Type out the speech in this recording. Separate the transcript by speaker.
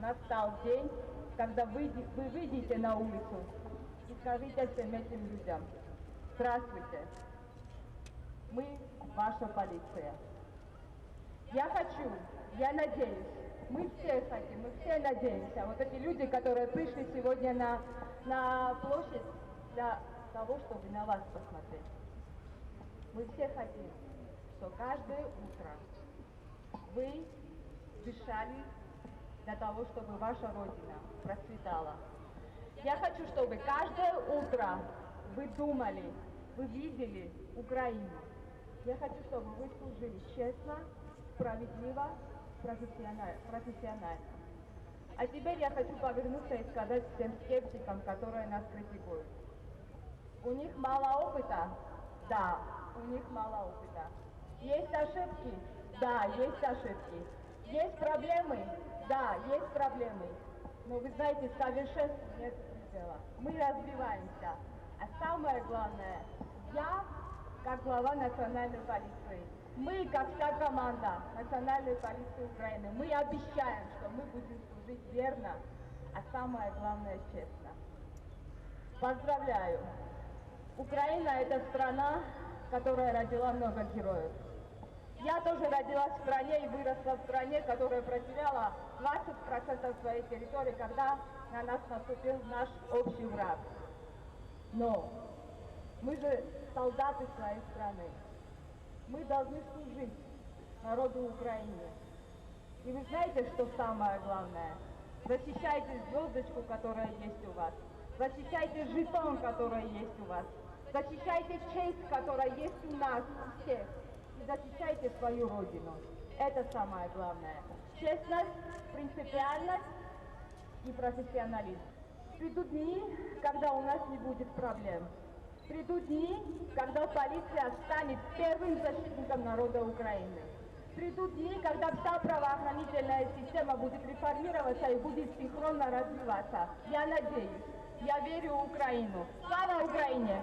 Speaker 1: настал день, когда вы, вы выйдете на улицу и скажите всем этим людям, здравствуйте, мы ваша полиция. Я хочу, я надеюсь, мы все хотим, мы все надеемся, вот эти люди, которые пришли сегодня на, на площадь для того, чтобы на вас посмотреть. Мы все хотим, что каждое утро вы дышали для того, чтобы ваша Родина процветала. Я хочу, чтобы каждое утро вы думали, вы видели Украину. Я хочу, чтобы вы служили честно, справедливо, профессионально. А теперь я хочу повернуться и сказать всем скептикам, которые нас критикуют. У них мало опыта? Да, у них мало опыта. Есть ошибки? Да, есть ошибки. Есть проблемы? Да, есть проблемы. Но вы знаете, совершенству нет предела. Мы развиваемся. А самое главное, я, как глава национальной полиции, мы, как вся команда Национальной полиции Украины, мы обещаем, что мы будем служить верно, а самое главное честно. Поздравляю! Украина – это страна, которая родила много героев. Я тоже родилась в стране и выросла в стране, которая потеряла 20% своей территории, когда на нас наступил наш общий враг. Но мы же солдаты своей страны. Мы должны служить народу Украины. И вы знаете, что самое главное? Защищайте звездочку, которая есть у вас. Защищайте жетон, который есть у вас. Защищайте честь, которая есть у нас, у всех. Защищайте свою родину. Это самое главное. Честность, принципиальность и профессионализм. Придут дни, когда у нас не будет проблем. Придут дни, когда полиция станет первым защитником народа Украины. Придут дни, когда вся правоохранительная система будет реформироваться и будет синхронно развиваться. Я надеюсь, я верю в Украину. Слава Украине!